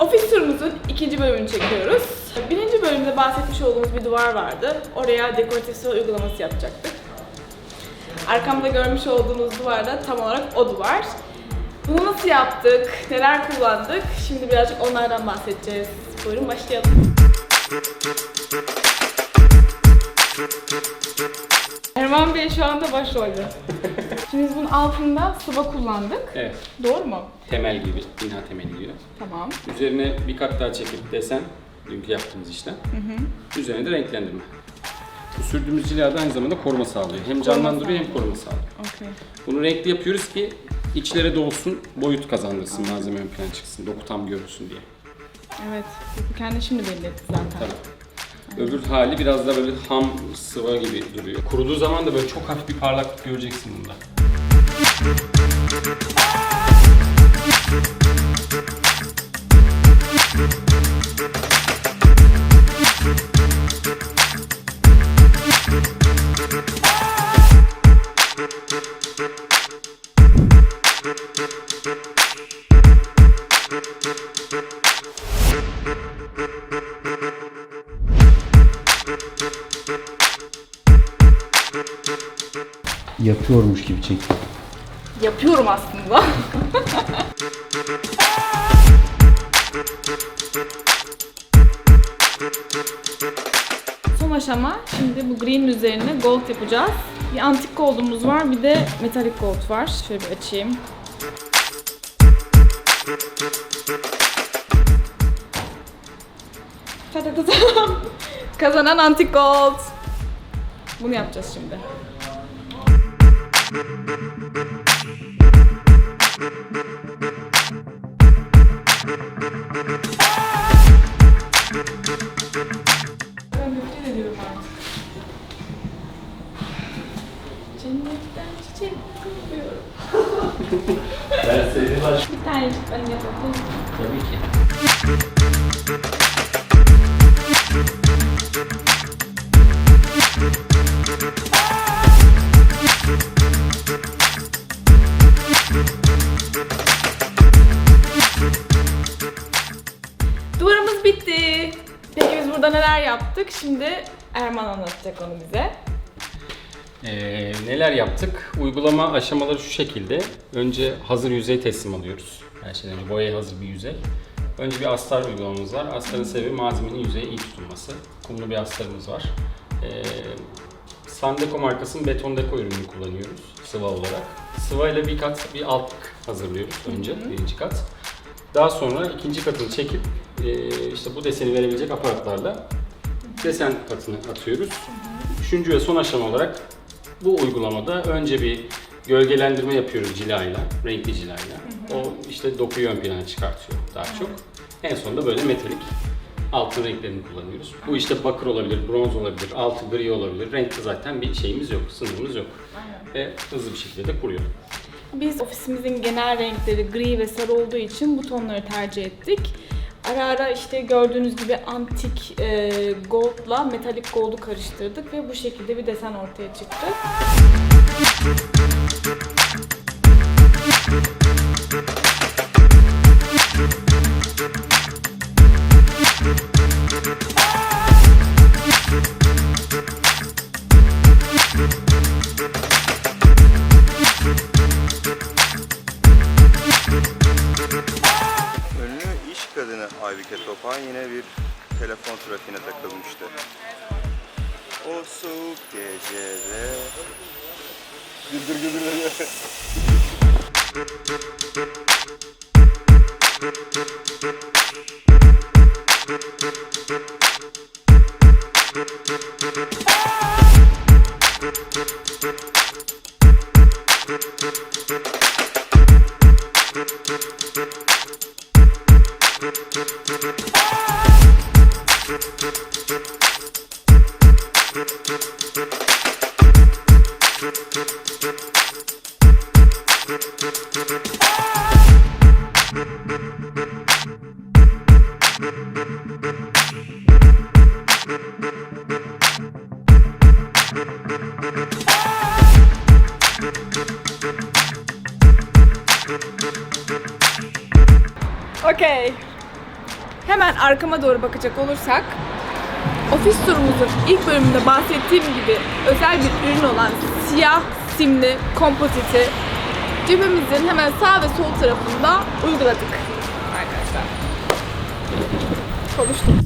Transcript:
Ofis turumuzun ikinci bölümünü çekiyoruz. Birinci bölümde bahsetmiş olduğumuz bir duvar vardı. Oraya dekoratif uygulaması yapacaktık. Arkamda görmüş olduğunuz duvar da tam olarak o duvar. Bunu nasıl yaptık, neler kullandık? Şimdi birazcık onlardan bahsedeceğiz. Buyurun başlayalım. Erman Bey şu anda başrolde. Şimdi biz bunun altında sıva kullandık. Evet, Doğru mu? temel gibi, bina temeli gibi. Tamam. Üzerine bir kat daha çekip desen, dünkü yaptığımız işlem. Üzerine de renklendirme. Bu sürdüğümüz cila da aynı zamanda koruma sağlıyor. Hem canlandırıyor hem koruma sağlıyor. Okey. Bunu renkli yapıyoruz ki içlere dolsun, boyut kazandırsın, malzeme ön plana çıksın, doku tam görünsün diye. Evet. Kendi şimdi belli etti zaten. Tabii. Öbür hali biraz da böyle ham sıva gibi duruyor. Kuruduğu zaman da böyle çok hafif bir parlaklık göreceksin bunda. Yapıyormuş gibi çek. Yapıyorum aslında. Son aşama şimdi bu green üzerine gold yapacağız. Bir antik gold'umuz var bir de metalik gold var. Şöyle bir açayım. Kazanan antik gold. Bunu yapacağız şimdi. Ben seni baş... Bir tanecik ben yapalım. Tabii ki. Neler yaptık? Şimdi Erman anlatacak onu bize. Ee, neler yaptık? Uygulama aşamaları şu şekilde. Önce hazır yüzey teslim alıyoruz. Her şeyden önce boyaya hazır bir yüzey. Önce bir astar uygulamamız var. Astarın sebebi malzemenin yüzeye iyi tutulması. Kumlu bir astarımız var. Ee, Sandeko markasının beton deko ürününü kullanıyoruz sıva olarak. Sıva ile bir kat bir alt hazırlıyoruz önce birinci kat. Daha sonra ikinci katını çekip e, işte bu deseni verebilecek aparatlarla desen katını atıyoruz. Üçüncü ve son aşama olarak bu uygulamada önce bir gölgelendirme yapıyoruz cilayla, renkli cilayla. O işte dokuyu ön plana çıkartıyor daha çok. En sonunda böyle metalik altın renklerini kullanıyoruz. Bu işte bakır olabilir, bronz olabilir, altı gri olabilir. Renkte zaten bir şeyimiz yok, sınırımız yok. Ve hızlı bir şekilde de kuruyor. Biz ofisimizin genel renkleri gri ve sarı olduğu için bu tonları tercih ettik. Ara ara işte gördüğünüz gibi antik e, goldla metalik gold'u karıştırdık ve bu şekilde bir desen ortaya çıktı. Büke Topan yine bir telefon trafiğine takılmıştı. O soğuk gecede Güldür güldür güldür. Okey. Hemen arkama doğru bakacak olursak ofis turumuzun ilk bölümünde bahsettiğim gibi özel bir ürün olan siyah simli kompoziti cebimizin hemen sağ ve sol tarafında uyguladık arkadaşlar. Konuştum.